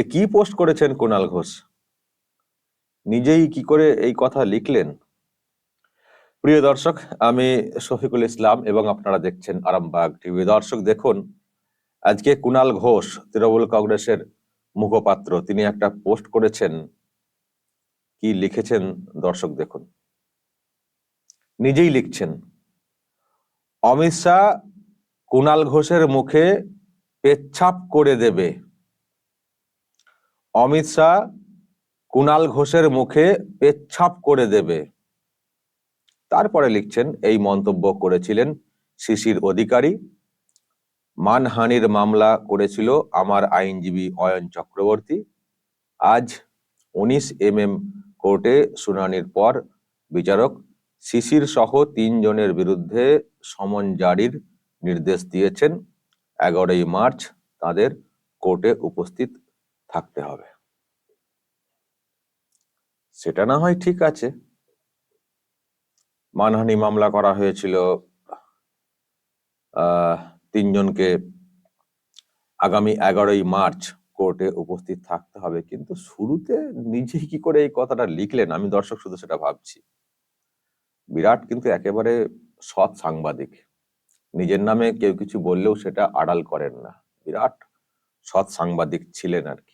এ কি পোস্ট করেছেন কুণাল ঘোষ? নিজেই কি করে এই কথা লিখলেন? প্রিয় দর্শক, আমি শফিকুল ইসলাম এবং আপনারা দেখছেন আরামবাগ টিভি। দর্শক, দেখুন, আজকে কুণাল ঘোষ তৃণমূল কংগ্রেসের মুখপাত্র, তিনি একটা পোস্ট করেছেন। কি লিখেছেন? দর্শক, দেখুন। নিজেই লিখছেন, অমিত শাহ কুণাল ঘোষের মুখে পেচ্ছাপ করে দেবে। অমিত শাহ কুণাল ঘোষের মুখে পেচ্ছাপ করে দেবে। তারপরে লিখছেন, এই মন্তব্য করেছিলেন শিশির অধিকারী। মানহানির মামলা করেছিল আমার আইনজীবী অয়ন চক্রবর্তী। আজ উনিশ এম এম কোর্টে শুনানির পর বিচারক শিশির সহ তিনজনের বিরুদ্ধে সমন জারির নির্দেশ দিয়েছেন। এগারোই মার্চ তাদের কোর্টে উপস্থিত থাকতে হবে। সেটা না হয় ঠিক আছে। মানহানি মামলা করা হয়েছিল তিনজনকে আগামী এগারোই মার্চ কোর্টে উপস্থিত থাকতে হবে। কিন্তু শুরুতে নিজেই কি করে এই কথাটা লিখলেন? আমি দর্শক শুধু সেটা ভাবছি। বিরাট কিন্তু একেবারে সৎ সাংবাদিক। নিজের নামে কেউ কিছু বললেও সেটা আড়াল করেন না। বিরাট সৎ সাংবাদিক ছিলেন আর কি।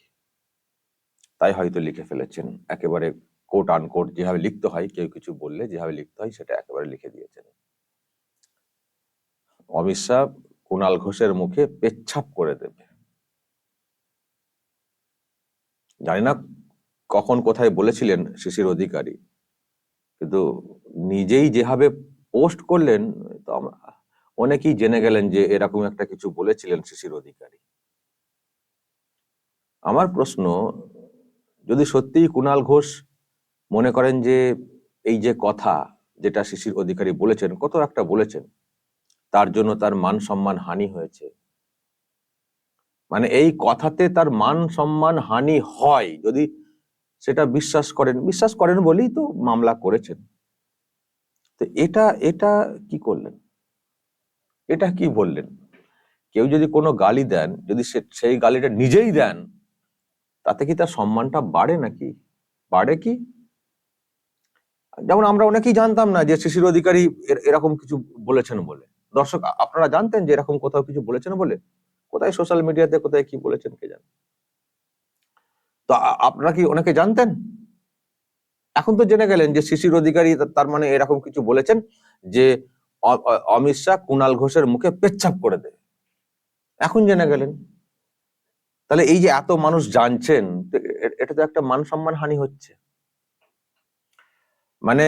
তাই হয়তো লিখে ফেলেছেন। একেবারে কোট আনকোট যেভাবে লিখতে হয়, কেউ কিছু বললে যেভাবে লিখতে হয় সেটা একেবারে লিখে দিয়েছেন। অমিত শাহ কুণাল ঘোষের মুখে পেচ্ছাপ করে দেবে। জানি না কখন কোথায় বলেছিলেন শিশির অধিকারী, কিন্তু নিজেই যেভাবে পোস্ট করলেন, তো অনেকেই জেনে গেলেন যে এরকম একটা কিছু বলেছিলেন শিশির অধিকারী। আমার প্রশ্ন সত্যিই কুণাল ঘোষ মনে করেন যে এই যে কথা যেটা শিশির অধিকারী বলেছেন কত একটা বলেছেন, তার জন্য তার মান সম্মান হানি হয়েছে। মানে এই কথাতে তার মান সম্মান হানি হয়, যদি সেটা বিশ্বাস করেন বিশ্বাস করেন বলেই তো মামলা করেছেন। তো এটা এটা কি করলেন? এটা কি বললেন? কেউ যদি কোনো গালি দেন, যদি সেই গালিটা নিজেই দেন তাতে কি তার সম্মানটা বাড়ে নাকি? বাড়ে কি? যেমন আমরা অনেকেই জানতাম না যে শিশির অধিকারী এরকম কিছু বলেছেন বলে। দর্শক আপনারা জানতেন যে এরকম কোথাও কিছু বলেছেন বলে? কোথায় সোশ্যাল মিডিয়াতে কোথায় কি বলেছেন কে জান? তো আপনারা কি অনেকে জানতেন? এখন তো জেনে গেলেন যে শিশির অধিকারী তার মানে এরকম কিছু বলেছেন যে অমিত শাহ কুণাল ঘোষের মুখে পেচ্ছাপ করে দেবে এখন জেনে গেলেন। তাহলে এই যে এত মানুষ জানছেন এটা তো একটা মান সম্মান হানি হচ্ছে। মানে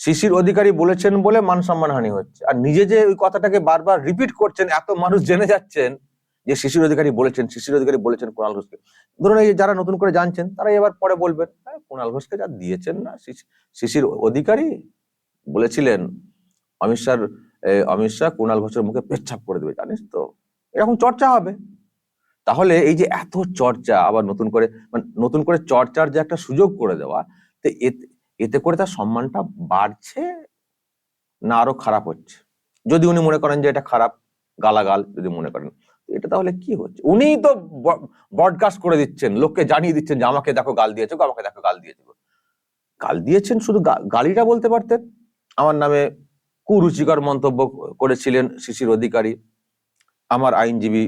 শিশির অধিকারী বলেছেন বলে মান সম্মান হানি হচ্ছে। আর নিজে যে ওই কথাটাকে বারবার রিপিট করছেন, এত মানুষ জেনে যাচ্ছেন যে শিশির অধিকারী বলেছেন, শিশির অধিকারী বলেছেন কুণাল ঘোষকে। ধরুন এই যারা নতুন করে জানছেন তারা এবার পরে বলবেন হ্যাঁ কুণাল ঘোষকে যা দিয়েছেন না শিশির অধিকারী বলেছিলেন, অমিত শাহ অমিত শাহ কুণাল ঘোষের মুখে পেচ্ছাপ করে দেবে। জানিস তো, এরকম চর্চা হবে। তাহলে এই যে এত চর্চা, আবার নতুন করে মানে নতুন করে চর্চার যে একটা সুযোগ করে দেওয়া, তো এতে করে তার সম্মানটা বাড়ছে না আরও খারাপ হচ্ছে? যদি উনি মনে করেন যে এটা খারাপ, গালাগাল, যদি মনে করেন। এটা তাহলে কি হচ্ছে? উনিই তো ব্রডকাস্ট করে দিচ্ছেন, লোককে জানিয়ে দিচ্ছেন যে আমাকে দেখো গাল দিয়েছে, আমাকে দেখো গাল দিয়েছে। গাল দিয়েছেন শুধু গালিটা বলতে পারতেন? আমার নামে কুরুচিকর মন্তব্য করেছিলেন শিশির অধিকারী, আমার আইনজীবী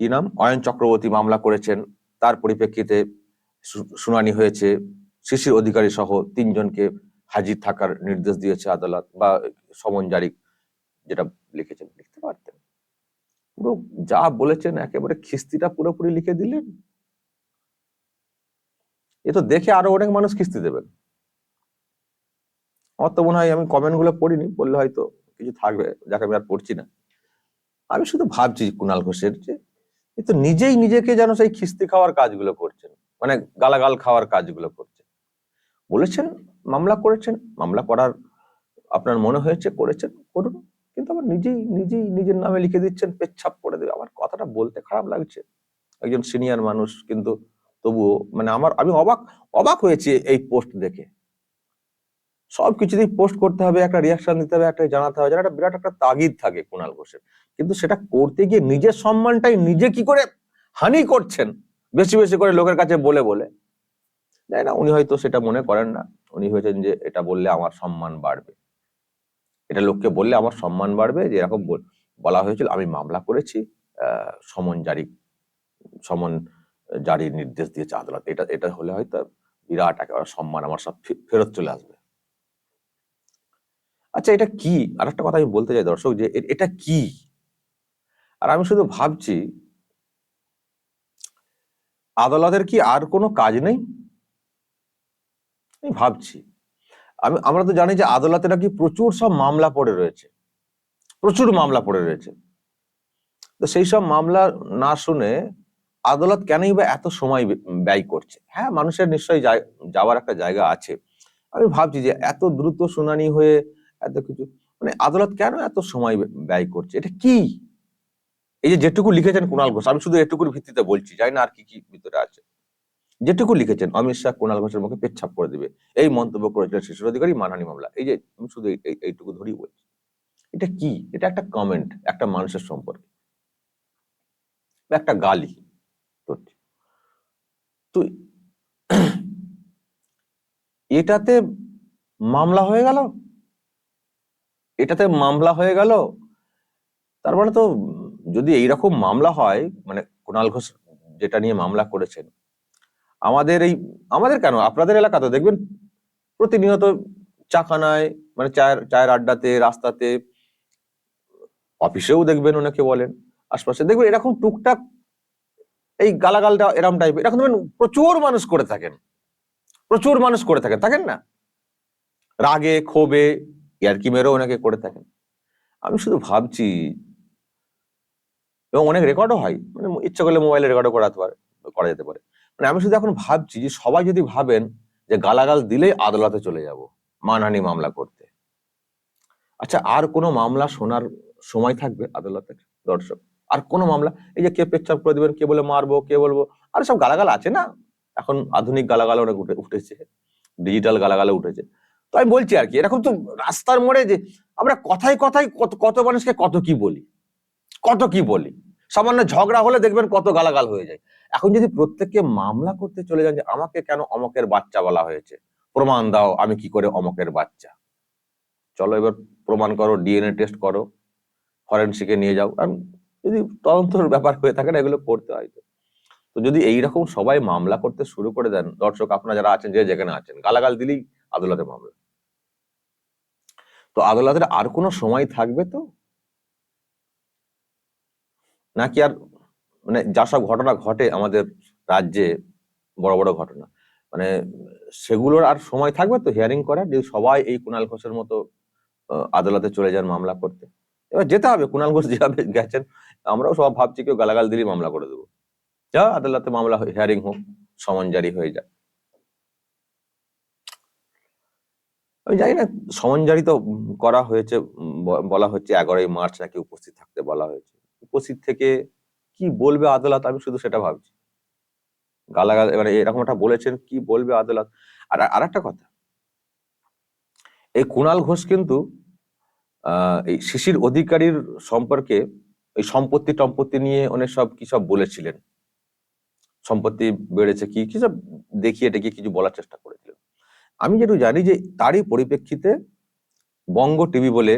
কি নাম? অয়ন চক্রবর্তী মামলা করেছেন। তার পরিপ্রেক্ষিতে শুনানি হয়েছে। শিশির অধিকারী সহ তিনজনকে হাজির থাকার নির্দেশ দিয়েছে আদালত বা সমন জারি, যেটা লিখেছেন। লিখতে পারতেন। পুরো যা বলেছেন একেবারে খিস্তিটা পুরোপুরি লিখে দিলেন। এ তো দেখে আরও অনেক মানুষ খিস্তি দেবেন। আমার তো মনে হয় আমি কমেন্টগুলো পড়িনি, বললে হয়তো কিছু থাকবে, যাকে আমি আর পড়ছি না। আমি শুধু ভাবছি কুণাল ঘোষের যে এ তো নিজেই নিজেকে যেন সেই খিস্তি খাওয়ার কাজগুলো করছেন মানে গালাগাল খাওয়ার কাজগুলো করছেন। বলেছেন, মামলা করেছেন, মামলা করার আপনার মনে হয়েছে, করেছেন, করুন। কিন্তু আবার নিজেই নিজেই নিজের নামে লিখে দিচ্ছেন, পেচ্ছাপ করে দেবে। আমার কথাটা বলতে খারাপ লাগছে। একজন সিনিয়র মানুষ কিন্তু তবুও মানে আমার, আমি অবাক অবাক হয়েছি এই পোস্ট দেখে। সব কিছুতেই পোস্ট করতে হবে, একটা রিয়াকশন দিতে হবে, একটা জানাতে হবে একটা বিরাট একটা তাগিদ থাকে কুণাল ঘোষের। কিন্তু সেটা করতে গিয়ে নিজের সম্মানটাই নিজে কি করে হানি করছেন? বেশি বেশি করে লোকের কাছে বলে বলে। তাই না, উনি হয়তো সেটা মনে করেন না। উনি হয়েছেন যে এটা বললে আমার সম্মান বাড়বে। এটা লোককে বললে আমার সম্মান বাড়বে, যে এরকম বলা হয়েছিল, আমি মামলা করেছি সমন জারি, সমন জারির নির্দেশ দিয়েছে আদালত। এটা এটা হলে হয়তো বিরাট একেবারে সম্মান আমার সব ফেরত চলে আসবে। আচ্ছা এটা কি? আর একটা কথা আমি বলতে চাই দর্শক যে এটা কি? আর আমি শুধু ভাবছি, আদালতের কি আর কোনো কাজ নেই? আমি ভাবছি। আমি, আমরা তো জানি যে আদালতে নাকি প্রচুর সব মামলা পড়ে রয়েছে। প্রচুর মামলা পড়ে রয়েছে। তো সেই সব মামলা না শুনে আদালত কেনই বা এত সময় ব্যয় করছে? হ্যাঁ মানুষের নিশ্চয়ই যাওয়ার একটা জায়গা আছে। আমি ভাবছি যে এত দ্রুত শুনানি হয়ে এত কিছু। মানে আদালত কেন এত সময় ব্যয় করছে? এটা কি? এই যে যেটুকু লিখেছেন কুণাল ঘোষ, আমি শুধু এটুকুর ভিত্তিতে বলছি, জানি না আর কি কি ভিতরে আছে। যেটুকু লিখেছেন, অমিত শাহ কুণাল ঘোষের মুখে পেচ্ছাপ করে দিবে। এই মন্তব্য করেছিলেন শিশুর অধিকারী মানহানি মামলা। এই যে আমি শুধু এই- এই- এইটুকু ধরেই বলছি। এটা কি? এটা একটা কমেন্ট একটা মানুষের সম্পর্কে। একটা গালি। তো এটাতে মামলা হয়ে গেল? এটাতে মামলা হয়ে গেল। তার মানে তো যদি এইরকম মামলা হয় মানে কুণাল ঘোষ যেটা নিয়ে মামলা করেছেন, আমাদের এই, আমাদের কেন? আপনাদের এলাকাতে দেখবেন প্রতিনিয়ত চাখানায় মানে চায়ের চায়ের আড্ডাতে, রাস্তাতে, অফিসেও দেখবেন ওনাকে বলেন, আশপাশে দেখবেন এরকম টুকটাক এই গালাগালটা এরকম টাইপের এরকম দেখবেন প্রচুর মানুষ করে থাকেন। প্রচুর মানুষ করে থাকেন। থাকেন না? রাগে, ক্ষোভে ইয়ারকি মেরেও ওনাকে করে থাকেন। আমি শুধু ভাবছি, এবং অনেক রেকর্ডও হয় মানে ইচ্ছা করলে মোবাইলে রেকর্ডও করাতে পারে, করা যেতে পারে। মানে আমি শুধু এখন ভাবছি যে সবাই যদি ভাবেন যে গালাগাল দিলেই আদালতে চলে যাব, মানহানি মামলা করতে। আচ্ছা আর কোনো মামলা শোনার সময় থাকবে আদালতের দর্শক? আর কোনো মামলা, এই যে কে পেচ্ছাপ করে দিবেন, কে বলে মারবো, কে বলব, আর সব গালাগাল আছে না? এখন আধুনিক গালাগাল অনেক উঠে, উঠেছে, ডিজিটাল গালাগালে উঠেছে। তো আমি বলছি আর কি। এরকম তো রাস্তার মোড়ে যে আমরা কথায় কথায় কত কত মানুষকে কত কি বলি, কত কি বলি। সামান্য ঝগড়া হলে দেখবেন কত গালাগাল হয়ে যায়। এখন যদি প্রত্যেককে মামলা করতে চলে যান যে আমাকে কেন অমকের বাচ্চা বলা হয়েছে, প্রমাণ দাও আমি কি করে অমকের বাচ্চা। চলো এবার প্রমাণ করো, ডিএনএ টেস্ট করো, ফরেন্সিকে নিয়ে যাও। কারণ যদি তদন্তর ব্যাপার হয়ে থাকে না, এগুলো করতে হয় তো। তো যদি এইরকম সবাই মামলা করতে শুরু করে দেন, দর্শক আপনারা যারা আছেন যে যেখানে আছেন, গালাগাল দিলেই আদালতে মামলা তো আদালতের আর কোনো সময় থাকবে তো? নাকি আর মানে যা সব ঘটনা ঘটে আমাদের রাজ্যে, বড় বড় ঘটনা মানে সেগুলোর আর সময় থাকবে তো হিয়ারিং করার? যদি সবাই এই কুণাল ঘোষের মতো আদালতে চলে যান মামলা করতে। এবার যেতে হবে কুণাল ঘোষ যেভাবে গেছেন, আমরাও সব ভাবছি কেউ গালাগাল দিলেই মামলা করে দেবো। যা আদালতে মামলা হিয়ারিং হোক, সমন জারি হয়ে যায় আমি জানি না সমন জারি তো করা হয়েছে বলা হচ্ছে এগারোই মার্চ নাকি উপস্থিত থাকতে বলা হয়েছে। উপস্থিত থেকে কি বলবে আদালত? আমি শুধু সেটা ভাবছি। গালাগাল মানে এরকম একটা বলেছেন কি বলবে আদালত? আর আর একটা কথা এই কুণাল ঘোষ কিন্তু আহ, এই শিশির অধিকারীর সম্পর্কে এই সম্পত্তি টম্পত্তি নিয়ে অনেক সব কি সব বলেছিলেন। সম্পত্তি বেড়েছে কি কি সব দেখিয়ে টেকিয়ে কিছু বলার চেষ্টা করেছিলেন। আমি যেটু জানি যে তারই পরিপ্রেক্ষিতে বঙ্গ টিভি বলে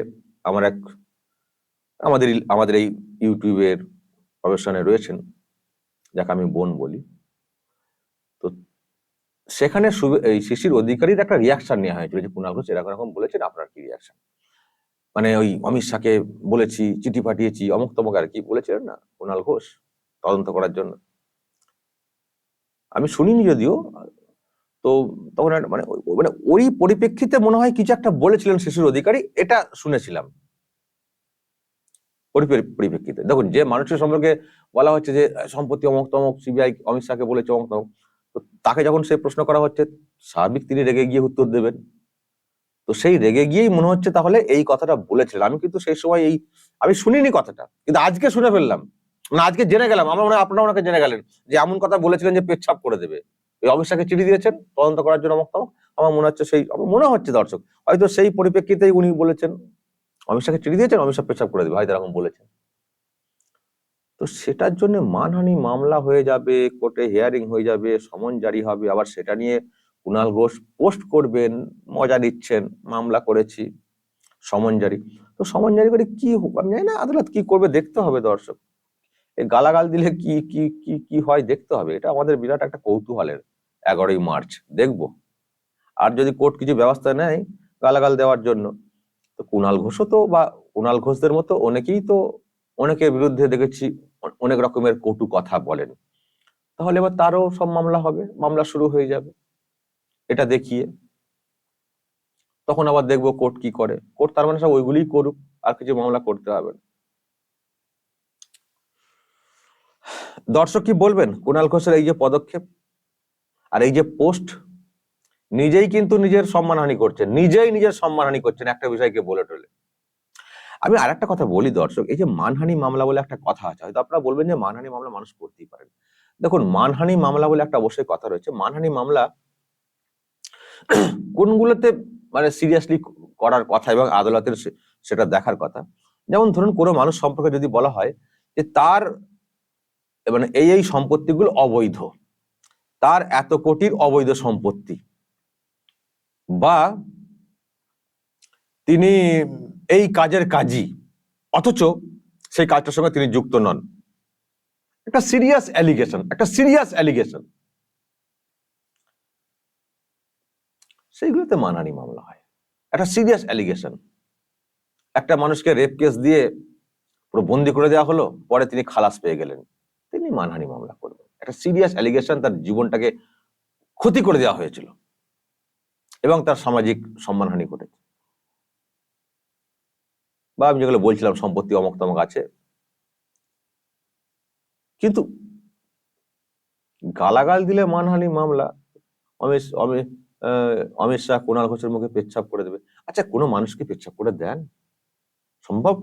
আমার এক, আমাদের আমাদের এই ইউটিউবের প্রফেশনে রয়েছেন, যাকে আমি বোন বলি। তো সেখানে এই শিশির অধিকারীর একটা রিয়াকশন নেওয়া হয়েছিল যে কুণাল ঘোষ এরকম এরকম বলেছেন, আপনার কি রিয়াকশন মানে ওই অমিত শাহকে বলেছি, চিঠি পাঠিয়েছি, অমুক তমুক আর কি বলেছিলেন না কুণাল ঘোষ তদন্ত করার জন্য? আমি শুনিনি যদিও তো তখন মানে মানে ওই পরিপ্রেক্ষিতে মনে হয় কিছু একটা বলেছিলেন শিশুর অধিকারী, এটা শুনেছিলাম। পরিপ্রেক্ষিতে। দেখুন, যে মানুষের সম্পর্কে বলা হচ্ছে যে সম্পত্তি অমক তমক, সিবিআই, অমিত শাহকে বলেছে অমুক তমুক, তো তাকে যখন সে প্রশ্ন করা হচ্ছে স্বাভাবিক তিনি রেগে গিয়ে উত্তর দেবেন। তো সেই রেগে গিয়েই মনে হচ্ছে তাহলে এই কথাটা বলেছিলেন। আমি কিন্তু সেই সময় এই, আমি শুনিনি কথাটা, কিন্তু আজকে শুনে ফেললাম। না আজকে জেনে গেলাম, আমরা মনে হয় আপনারা ওনাকে জেনে গেলেন যে, এমন কথা বলেছিলেন যে, পেচ্ছাপ করে দেবে। অমিত শাহকে চিঠি দিয়েছেন, তদন্ত করার জন্য অমুক আমার মনে হচ্ছে সেই মনে হচ্ছে দর্শক, হয়তো সেই পরিপ্রেক্ষিতেই উনি বলেছেন অমিত শাহকে চিঠি দিয়েছেন শাহ পেচ্ছাপ করে দেবে, হয়তো এরকম বলেছেন। তো সেটার জন্য মানহানি মামলা হয়ে যাবে, কোর্টে হিয়ারিং হয়ে যাবে, সমন জারি হবে, আবার সেটা নিয়ে কুণাল ঘোষ পোস্ট করবেন, মজা নিচ্ছেন, মামলা করেছি, সমন জারি। তো সমন জারি করে কি আমি জানি না আদালত কি করবে, দেখতে হবে দর্শক। এই গালাগাল দিলে কি কি কি কি হয়, দেখতে হবে, এটা আমাদের বিরাট একটা কৌতূহলের এগারোই মার্চ, দেখব। আর যদি কোর্ট কিছু ব্যবস্থা নেয় গালাগাল দেওয়ার জন্য, তো কুণাল ঘোষও তো বা কুণাল ঘোষদের মতো অনেকেই তো অনেকের বিরুদ্ধে দেখেছি, অনেক রকমের কটু কথা বলেন। তাহলে এবার তারও সব মামলা হবে, মামলা শুরু হয়ে যাবে, এটা দেখিয়ে। তখন আবার দেখব কোর্ট কি করে। কোর্ট তার মানে সব ওইগুলিই করুক, আর কিছু মামলা করতে হবে না। দর্শক কি বলবেন? কুণাল ঘোষের এই যে পদক্ষেপ আর এই যে পোস্ট, নিজেই কিন্তু নিজের সম্মানহানি করছেন, নিজেই নিজের সম্মানহানি করছেন একটা বিষয়কে বলে টলে আমি আর একটা কথা বলি দর্শক, এই যে মানহানি মামলা বলে একটা কথা আছে, হয়তো আপনারা বলবেন যে মানহানি মামলা মানুষ করতেই পারেন। দেখুন, মানহানি মামলা বলে একটা অবশ্যই কথা রয়েছে। মানহানি মামলা কোনগুলোতে মানে সিরিয়াসলি করার কথা এবং আদালতের সেটা দেখার কথা। যেমন ধরুন, কোনো মানুষ সম্পর্কে যদি বলা হয় যে তার মানে এই এই সম্পত্তিগুলো অবৈধ। তার এত কোটির অবৈধ সম্পত্তি। বা তিনি এই কাজের কাজী অথচ সেই কাজটার সঙ্গে তিনি যুক্ত নন। একটা সিরিয়াস অ্যালিগেশন একটা সিরিয়াস অ্যালিগেশন সেইগুলোতে মানহানি মামলা হয়। একটা সিরিয়াস অ্যালিগেশন একটা মানুষকে রেপ কেস দিয়ে পুরো বন্দি করে দেওয়া হলো পরে তিনি খালাস পেয়ে গেলেন। তিনি মানহানি মামলা একটা সিরিয়াস অ্যালিগেশন তার জীবনটাকে ক্ষতি করে দেওয়া হয়েছিল। এবং তার সামাজিক সম্মানহানি ঘটেছে। বা আমি যেগুলো বলছিলাম, সম্পত্তি অমক তমক আছে। কিন্তু গালাগাল দিলে মানহানি মামলা, অমিত অমিত অমিত শাহ কুণাল ঘোষের মুখে পেচ্ছাপ করে দেবে। আচ্ছা কোনো মানুষকে পেচ্ছাপ করে দেন? সম্ভব?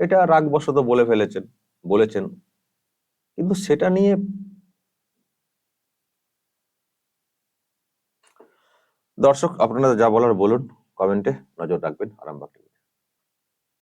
এটা রাগবশত বলে ফেলেছেন, বলেছেন কিন্তু সেটা নিয়ে দর্শক আপনারা যা বলার বলুন কমেন্টে নজর রাখবেন আরামবাগ